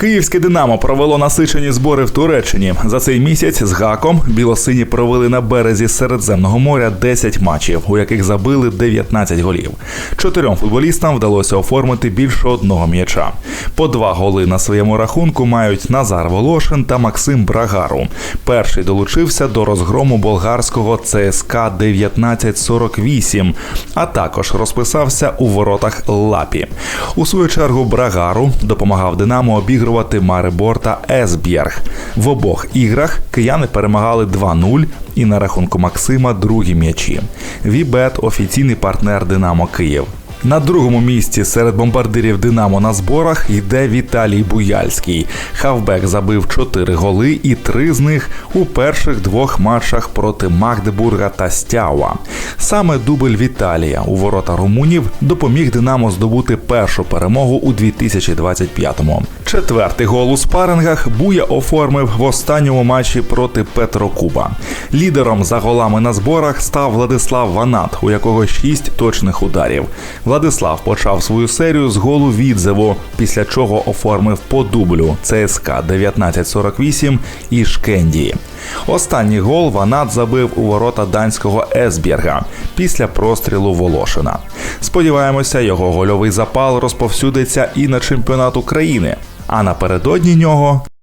Київське Динамо провело насичені збори в Туреччині. За цей місяць з гаком білосині провели на березі Середземного моря 10 матчів, у яких забили 19 голів. Чотирьом футболістам вдалося оформити більше одного м'яча. По два голи на своєму рахунку мають Назар Волошин та Максим Брагару. Перший долучився до розгрому болгарського ЦСКА 1948, а також розписався у воротах Лапі. У свою чергу Брагару допомагав Динамо обігрувати Марибор та Есбjerg. В обох іграх кияни перемагали 2-0 і на рахунку Максима другі м'ячі. Вібет офіційний партнер Динамо Київ. На другому місці серед бомбардирів Динамо на зборах йде Віталій Буяльський. Хавбек забив 4 голи і три з них у перших двох матчах проти Магдебурга та Стяуа. Саме дубль Віталія у ворота румунів допоміг Динамо здобути першу перемогу у 2025-му. Четвертий гол у спарингах Буя оформив в останньому матчі проти Петрокуба. Лідером за голами на зборах став Владислав Ванат, у якого 6 точних ударів. Владислав почав свою серію з голу відзиву, після чого оформив по дублю ЦСКА 1948 і Шкендії. Останній гол Ванат забив у ворота данського Есбjerga після прострілу Волошина. Сподіваємося, його гольовий запал розповсюдиться і на чемпіонат України. А напередодні нього